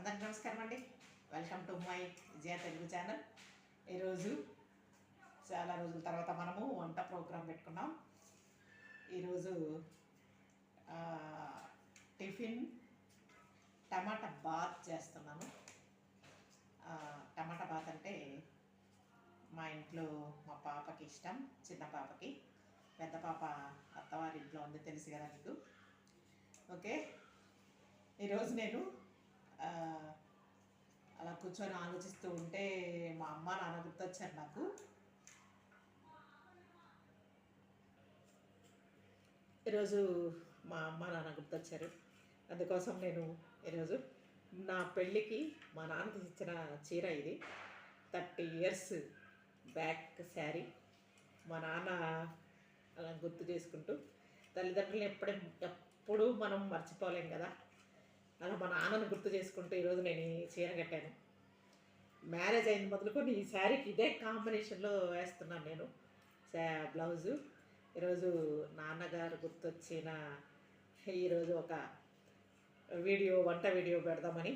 అందరికి నమస్కారం అండి. Welcome to my Vijaya Telugu channel ఈరోజు చాలా రోజుల తర్వాత మనము వంట ప్రోగ్రాం పెట్టుకున్నాం. ఈరోజు టిఫిన్ టమాటా బాత్ చేస్తున్నాను. టమాటా బాత్ అంటే మా ఇంట్లో మా పాపకి ఇష్టం చిన్న పాపకి. పెద్ద పాప అత్తవారి ఇంట్లో ఉంది తెలుసు కదా మీకు. ఓకే? ఈరోజు నేను అలా కూర్చొని ఆలోచిస్తూ ఉంటే మా అమ్మ నాన్న గుర్తొచ్చారు నాకు. ఈరోజు మా అమ్మ నాన్న గుర్తొచ్చారు. అందుకోసం నేను ఈరోజు నా పెళ్ళికి మా నాన్న ఇచ్చిన చీర ఇది. Thirty years back sari. మా నాన్న అలా గుర్తు చేసుకుంటూ తల్లిదండ్రులను ఎప్పుడే ఎప్పుడూ మనం మర్చిపోలేం కదా. అలా మా నాన్నను గుర్తు చేసుకుంటూ ఈరోజు నేను ఈ చీర కట్టాను. మ్యారేజ్ అయిన మొదలుకొని ఈ శారీకి ఇదే కాంబినేషన్లో వేస్తున్నాను నేను. శా బ్లౌజు ఈరోజు నాన్నగారు గుర్తొచ్చిన ఈరోజు ఒక వీడియో వంట వీడియో పెడదామని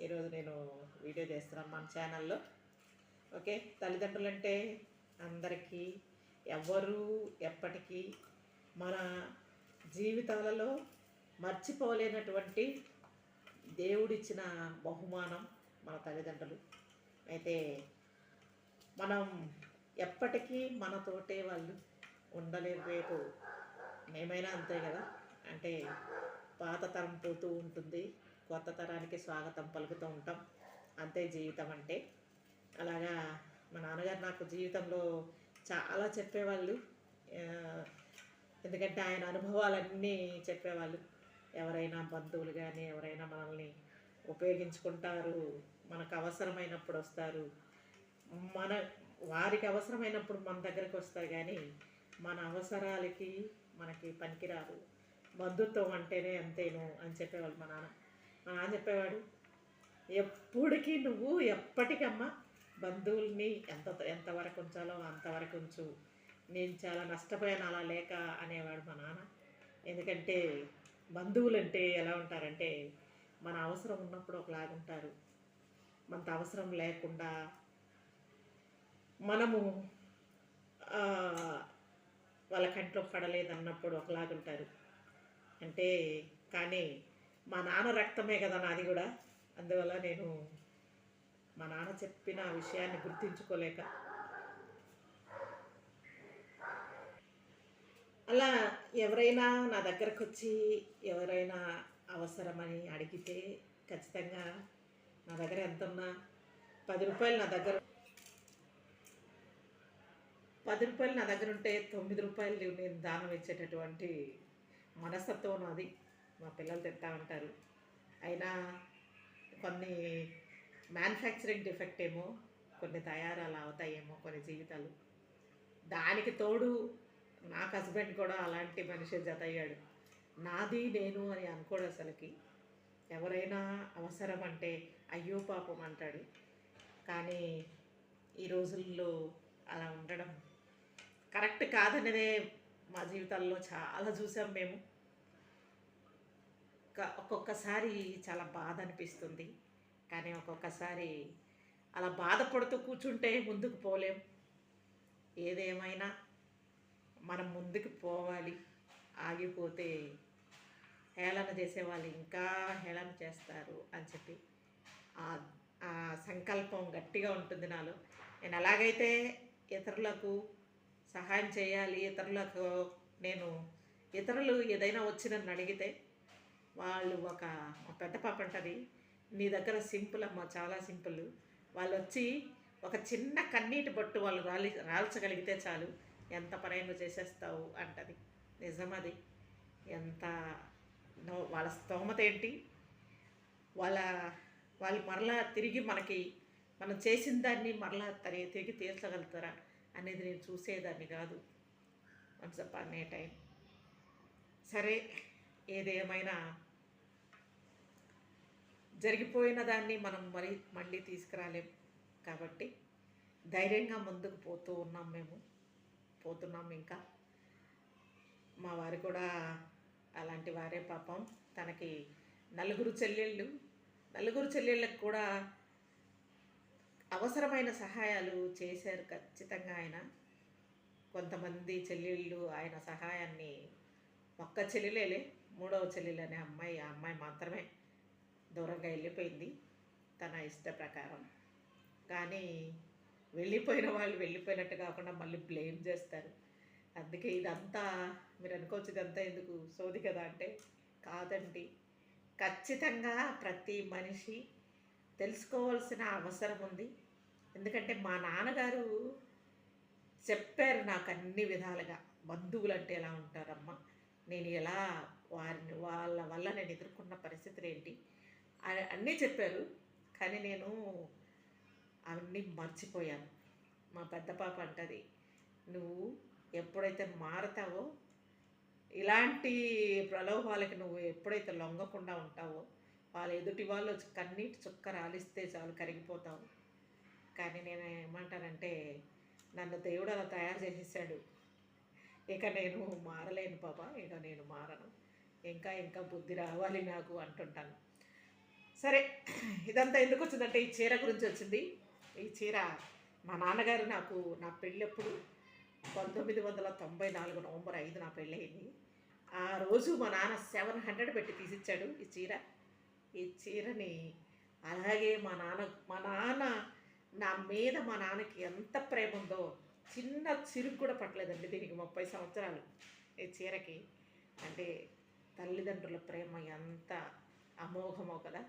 ఈరోజు నేను వీడియో చేస్తున్నాను మన ఛానల్లో ఓకే? తల్లిదండ్రులు అంటే అందరికీ ఎవరు ఎప్పటికీ మన జీవితాలలో మర్చిపోలేనటువంటి దేవుడిచ్చిన బహుమానం మన తల్లిదండ్రులు. అయితే మనం ఎప్పటికీ మనతోటే వాళ్ళు ఉండలేరు రేపు మేమైనా అంతే కదా. అంటే పాత తరం పోతూ ఉంటుంది. కొత్త తరానికి స్వాగతం పలుకుతూ ఉంటాం. అంతే జీవితం అంటే. అలాగా మా నాన్నగారు నాకు జీవితంలో చాలా చెప్పేవాళ్ళు. ఎందుకంటే ఆయన అనుభవాలన్నీ చెప్పేవాళ్ళు. ఎవరైనా బంధువులు కానీ ఎవరైనా మనల్ని ఉపయోగించుకుంటారు మనకు అవసరమైనప్పుడు వస్తారు. మన వారికి అవసరమైనప్పుడు మన దగ్గరకు వస్తారు కానీ మన అవసరాలకి మనకి పనికిరారు. బంధుత్వం అంటేనే అంతేను అని చెప్పేవాళ్ళు మా నాన్న. మా నాన్న చెప్పేవాడు ఎప్పటికీ నువ్వు ఎప్పటికమ్మా బంధువుల్ని ఎంత ఎంతవరకు ఉంచాలో అంతవరకు ఉంచు. నేను చాలా నష్టపోయాను అలా లేక అనేవాడు మా నాన్న. ఎందుకంటే బంధువులంటే ఎలా ఉంటారంటే మన అవసరం ఉన్నప్పుడు ఒకలాగా ఉంటారు. మనకు అవసరం లేకుండా మనము వాళ్ళ కంట్లో పడలేదన్నప్పుడు ఒకలాగా ఉంటారు. అంటే కానీ మా నాన్న రక్తమే కదా నాది కూడా. అందువల్ల నేను మా నాన్న చెప్పిన విషయాన్ని గుర్తించుకోలేక అలా ఎవరైనా నా దగ్గరకు వచ్చి ఎవరైనా అవసరమని అడిగితే ఖచ్చితంగా నా దగ్గర ఎంత ఉన్నా పది రూపాయలు నా దగ్గర పది రూపాయలు నా దగ్గర ఉంటే తొమ్మిది రూపాయలు నేను దానం ఇచ్చేటటువంటి మనస్తత్వం నాది. మా పిల్లలు తింటా ఉంటారు. అయినా కొన్ని మ్యానుఫ్యాక్చరింగ్ డిఫెక్ట్ ఏమో కొన్ని తయారు అలా అవుతాయేమో కొన్ని జీవితాలు. దానికి తోడు నాకు హస్బెండ్ కూడా అలాంటి మనిషి జత అయ్యాడు. నాది నేను అని అనుకోడు అసలుకి. ఎవరైనా అవసరం అంటే అయ్యో పాపం అంటాడు. కానీ ఈ రోజుల్లో అలా ఉండడం కరెక్ట్ కాదనేదే మా జీవితాల్లో చాలా చూసాం మేము. క- ఒక్కొక్కసారి చాలా బాధ అనిపిస్తుంది. కానీ ఒక్కొక్కసారి అలా బాధపడుతూ కూర్చుంటే ముందుకు పోలేం. ఏదేమైనా మనం ముందుకు పోవాలి ఆగిపోతే హేళన చేసేవాళ్ళు ఇంకా హేళన చేస్తారు అని చెప్పి ఆ- సంకల్పం గట్టిగా ఉంటుంది నాలో. నేను ఎలాగైతే ఇతరులకు సహాయం చేయాలి ఇతరులకు నేను ఇతరులు ఏదైనా వచ్చి నన్ను అడిగితే వాళ్ళు ఒక మా పెద్ద పాప అంటది నీ దగ్గర సింపుల్ అమ్మ చాలా సింపుల్. వాళ్ళు వచ్చి ఒక చిన్న కన్నీటి బొట్టు వాళ్ళు రాలి రాల్చగలిగితే చాలు. ఎంత పనైనా చేసేస్తావు అంటది. నిజమది. ఎంత వాళ్ళ స్తోమత ఏంటి? వాళ్ళ వాళ్ళు మరలా తిరిగి మనకి మనం చేసిన దాన్ని మరలా తరి తిరిగి తీర్చగలుగుతారా అనేది నేను చూసేదాన్ని కాదు. వన్స్ అపాన్ ఏ టైం సరే ఏదేమైనా జరిగిపోయిన దాన్ని మనం మరి మళ్ళీ తీసుకురాలేం. కాబట్టి ధైర్యంగా ముందుకు పోతూ ఉన్నాం మేము. పోతున్నాం ఇంకా. మా వారు కూడా అలాంటి వారే పాపం. తనకి నలుగురు చెల్లెళ్ళు. నలుగురు చెల్లెళ్ళకి కూడా అవసరమైన సహాయాలు చేశారు ఖచ్చితంగా ఆయన. కొంతమంది చెల్లెళ్ళు ఆయన సహాయాన్ని ఒక్క చెల్లెలేలే మూడవ చెల్లెలు అనే అమ్మాయి ఆ అమ్మాయి మాత్రమే దూరంగా వెళ్ళిపోయింది తన ఇష్ట ప్రకారం. కానీ వెళ్ళిపోయిన వాళ్ళు వెళ్ళిపోయినట్టు కాకుండా మళ్ళీ బ్లేమ్ చేస్తారు. అందుకే ఇదంతా మీరు అనుకోవచ్చు ఇదంతా ఎందుకు సోది కదా అంటే కాదండి. ఖచ్చితంగా ప్రతి మనిషి తెలుసుకోవాల్సిన అవసరం ఉంది. ఎందుకంటే మా నాన్నగారు చెప్పారు నాకు అన్ని విధాలుగా. బంధువులు అంటే ఎలా ఉంటారమ్మ? నేను ఎలా వారిని వాళ్ళ వల్ల నేను ఎదుర్కొన్న పరిస్థితులు ఏంటి? అన్నీ చెప్పారు. కానీ నేను అవన్నీ మర్చిపోయాను. మా పెద్ద పాప అంటది నువ్వు ఎప్పుడైతే మారతావో ఇలాంటి ప్రలోభాలకి నువ్వు ఎప్పుడైతే లొంగకుండా ఉంటావో వాళ్ళ ఎదుటి వాళ్ళు కన్నీటి చుక్క రాలిస్తే చాలు కరిగిపోతావు. కానీ నేను ఏమంటానంటే నన్ను దేవుడు అలా తయారు చేసేసాడు. ఇక నేను మారలేను పాప ఇక నేను మారను. ఇంకా ఇంకా బుద్ధి రావాలి నాకు అంటుంటాను. సరే ఇదంతా ఎందుకు వచ్చిందంటే ఈ చీర గురించి వచ్చింది. ఈ చీర మా నాన్నగారు నాకు నా పెళ్ళప్పుడు పంతొమ్మిది వందల తొంభై నాలుగు నవంబర్ ఐదు నా పెళ్ళయింది. ఆ రోజు మా నాన్న సెవెన్ హండ్రెడ్ పెట్టి తీసిచ్చాడు ఈ చీర. ఈ చీరని అలాగే మా నాన్న మా నాన్న నా మీద మా నాన్నకి ఎంత ప్రేమ ఉందో చిన్న చిరుగు కూడా పట్టలేదండి దీనికి ముప్పై సంవత్సరాలు ఈ చీరకి. అంటే తల్లిదండ్రుల ప్రేమ ఎంత అమోఘమో కదా.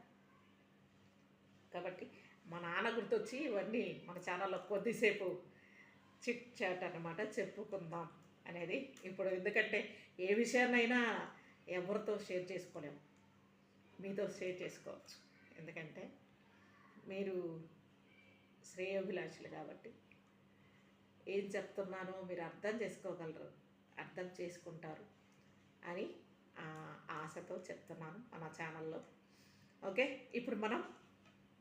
కాబట్టి మా నాన్న గుర్తొచ్చి ఇవన్నీ మన ఛానల్లో కొద్దిసేపు చిట్ చాట్ అనమాట చెప్పుకుందాం అనేది. ఇప్పుడు ఎందుకంటే ఏ విషయాన్నైనా ఎవరితో షేర్ చేసుకోలేము మీతో షేర్ చేసుకోవచ్చు. ఎందుకంటే మీరు శ్రేయోభిలాషులు కాబట్టి ఏం చెప్తున్నానో మీరు అర్థం చేసుకోగలరు అర్థం చేసుకుంటారు అని ఆ, ఆశతో చెప్తున్నాను మన ఛానల్లో. ఓకే ఇప్పుడు మనం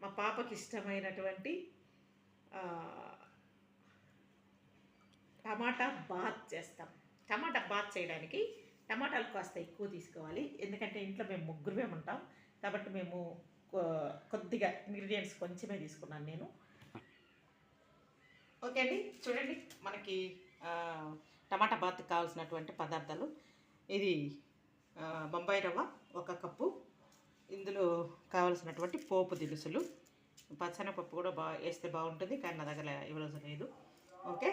మా పాపకి ఇష్టమైనటువంటి టమాటా బాత్ చేస్తాం. టమాటా బాత్ చేయడానికి టమాటాలు కాస్త ఎక్కువ తీసుకోవాలి. ఎందుకంటే ఇంట్లో మేము ముగ్గురమే ఉంటాం. కాబట్టి మేము కొ- కొద్దిగా ఇంగ్రీడియంట్స్ కొంచెమే తీసుకున్నాను నేను. ఓకే అండి. చూడండి మనకి టమాటా బాత్ కావాల్సినటువంటి పదార్థాలు. ఇది బొంబాయి రవ్వ ఒక కప్పు. ఇందులో కావలసినటువంటి పోపు దినుసులు. పచ్చనపప్పు కూడా బాగా వేస్తే బాగుంటుంది కానీ నా దగ్గర ఇవ్వడం లేదు. ఓకే?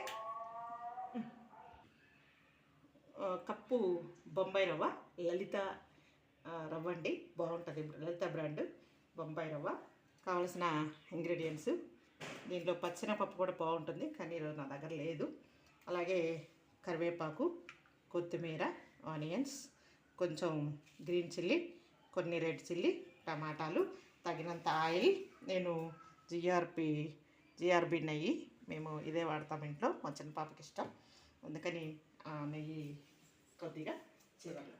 కప్పు బొంబాయి రవ్వ లలిత రవ్వ అండి. బాగుంటుంది. లలిత బ్రాండ్ బొంబాయి రవ్వ. కావలసిన ఇంగ్రీడియంట్స్. దీంట్లో పచ్చనపప్పు కూడా బాగుంటుంది కానీ ఈరోజు నా దగ్గర లేదు. అలాగే కరివేపాకు కొత్తిమీర ఆనియన్స్ కొంచెం గ్రీన్ చిల్లీ కొన్ని రెడ్ చిల్లీ టమాటాలు తగినంత ఆయిల్ నేను జిఆర్పి జిఆర్బి నెయ్యి మేము ఇదే వాడతాం ఇంట్లో మా చిన్న పాపకి ఇష్టం. అందుకని ఆ నెయ్యి కొద్దిగా చీరలు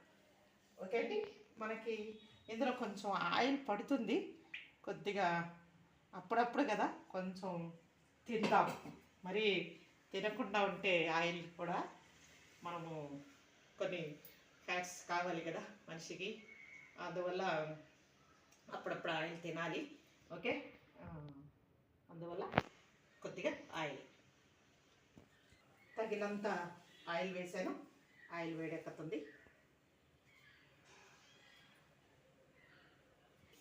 ఓకే అండి? మనకి ఇందులో కొంచెం ఆయిల్ పడుతుంది. కొద్దిగా అప్పుడప్పుడు కదా కొంచెం తిందాం మరి తినకుండా ఉంటే ఆయిల్ కూడా మనము కొన్ని ఫ్యాట్స్ కావాలి కదా మనిషికి. అందువల్ల అప్పుడప్పుడు ఆయిల్ తినాలి. ఓకే? అందువల్ల కొద్దిగా ఆయిల్. తగినంత ఆయిల్ వేసాను. ఆయిల్ వేడెక్కుతుంది.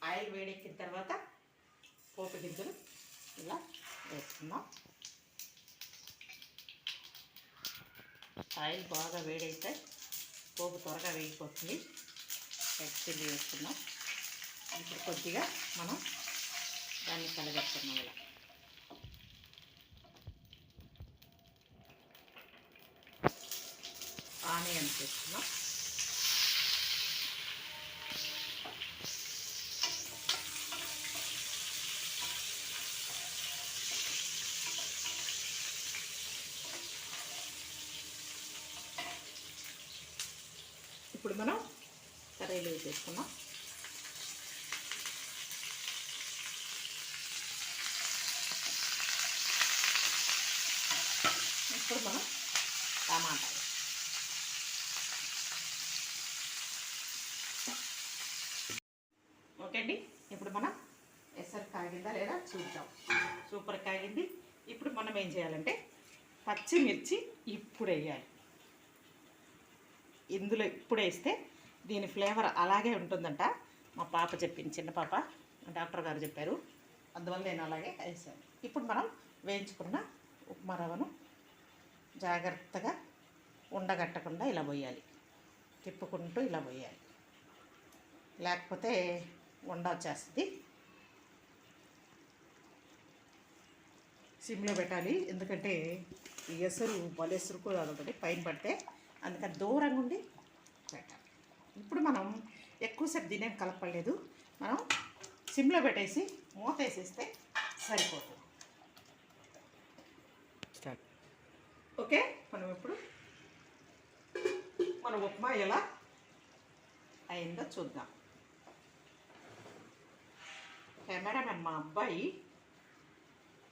ఆయిల్ వేడెక్కిన తర్వాత పోపు గింజలు ఇలా వేసుకుందాం. ఆయిల్ బాగా వేడైతే పోపు త్వరగా వేగిపోతుంది. రెడ్ చిల్లీ వేసుకున్నాం ఇప్పుడు కొద్దిగా మనం దాన్ని కలగెట్టుకున్నాం ఇలా. ఆనియన్స్ వేసుకున్నాం ఇప్పుడు మనం కర్రీలు ఇప్పుడు మనం టమాటా ఓకే అండి ఇప్పుడు మనం ఎసరు కాగిందా లేదా చూద్దాం. సూపర్ కాగింది. ఇప్పుడు మనం ఏం చేయాలంటే పచ్చిమిర్చి ఇప్పుడు వేయాలి ఇందులో ఇప్పుడు వేస్తే దీని ఫ్లేవర్ అలాగే ఉంటుందంట. మా పాప చెప్పింది చిన్న పాప డాక్టర్ గారు చెప్పారు. అందువల్ల నేను అలాగే వేసాను. ఇప్పుడు మనం వేయించుకున్న ఉప్మా రవ్వను జాగ్రత్తగా ఉండగట్టకుండా ఇలా పోయాలి. తిప్పుకుంటూ ఇలా పోయాలి. లేకపోతే ఉండ వచ్చేస్తుంది. సిమ్లో పెట్టాలి. ఎందుకంటే ఈ ఎసరు బలెసరు కూడా అదొకటి పైన పడితే అందుకని దూరంగా ఉండి పెట్టాలి. ఇప్పుడు మనం ఎక్కువసేపు దీనేం కలపలేదు. మనం సిమ్లో పెట్టేసి మూత వేసేస్తే సరిపోతుంది. ఓకే? మనం ఇప్పుడు మన ఉప్మా ఎలా అయిందో చూద్దాం. కెమెరామెన్ మా అబ్బాయి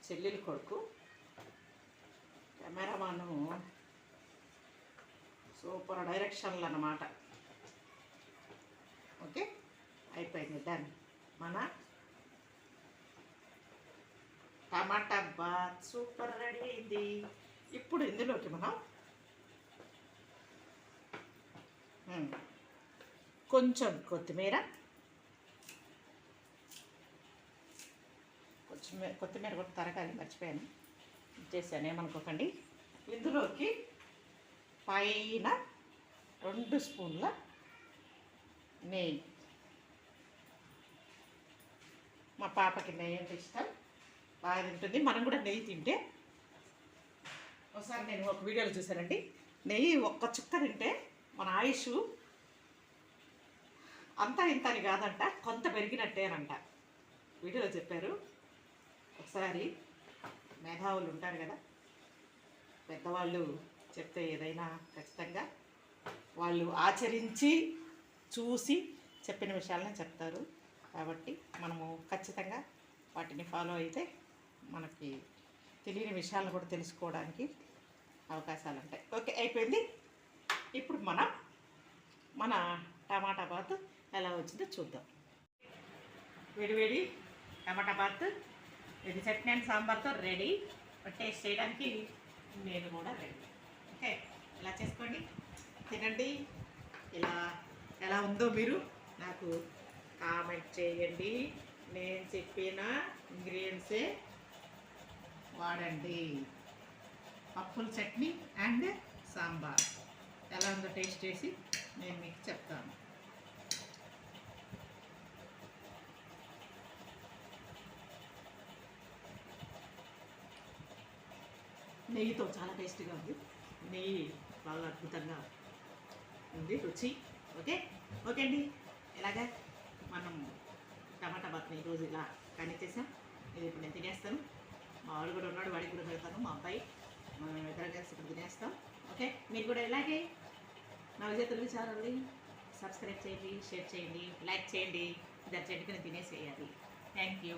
చెల్లెలు కొడుకు. కెమెరామాను సూపర్ డైరెక్షన్లు అన్నమాట. ఓకే? అయిపోయింది డన్ మన టమాటా బాత్ సూపర్ రెడీ అయింది. ఇప్పుడు ఇందులోకి మనం కొంచెం కొత్తిమీర. కొంచెం కొత్తిమీర కూడా తరగాలి మర్చిపోయాను. చేశాను ఏమనుకోకండి. ఇందులోకి పైన రెండు స్పూన్ల నెయ్యి మా పాపకి నెయ్యి అంటే ఇష్టం బాగా తింటుంది మనం కూడా నెయ్యి తింటే ఒకసారి నేను ఒక వీడియోలో చూశానండి. నెయ్యి ఒక్క చుక్క తింటే మన ఆయుష్ అంతా ఇంత అని కాదంట కొంత పెరిగినట్టేనంట వీడియోలో చెప్పారు. ఒకసారి మేధావులు ఉంటారు కదా పెద్దవాళ్ళు చెప్తే ఏదైనా ఖచ్చితంగా వాళ్ళు ఆచరించి చూసి చెప్పిన విషయాలనే చెప్తారు. కాబట్టి మనము ఖచ్చితంగా వాటిని ఫాలో అయితే మనకి తెలియని విషయాలను కూడా తెలుసుకోవడానికి అవకాశాలు ఉంటాయి. ఓకే అయిపోయింది. ఇప్పుడు మనం మన టమాటా బాత్ ఎలా వచ్చిందో చూద్దాం. వేడివేడి టమాటా బాత్ ఇది చట్నీ అండ్ సాంబార్తో రెడీ. టేస్ట్ చేయడానికి నేను కూడా రెడీ. ఓకే ఇలా చేసుకోండి. తినండి. ఇలా ఎలా ఉందో మీరు నాకు కామెంట్ చేయండి. నేను చెప్పిన ఇంగ్రీడియంట్సే వాడండి. పప్పుల చట్నీ అండ్ సాంబార్. ఎలా ఉందో టేస్ట్ చేసి నేను మీకు చెప్తాను. నెయ్యితో చాలా టేస్టీగా ఉంది. నెయ్యి బాగా అద్భుతంగా ఉంది రుచి. ఓకే? ఓకే అండి. ఇలాగా మనం టమాటా బాత్ని ఈరోజు ఇలా కనిచేసాం ఇది ఇప్పుడు నేను తినేస్తాను. మా వాడు కూడా ఉన్నాడు వాడికి కూడా పెడతాను. మా అబ్బాయి మనం ఇద్దరం కలిసి ఇప్పుడు తినేస్తాం. ఓకే? మీరు కూడా ఇలాగే నా విజయ తెలుగు ఛానల్ని సబ్స్క్రైబ్ చేయండి షేర్ చేయండి లైక్ చేయండి. ఇద్దరు చెట్టుకుని తినేసేయాలి. Thank you.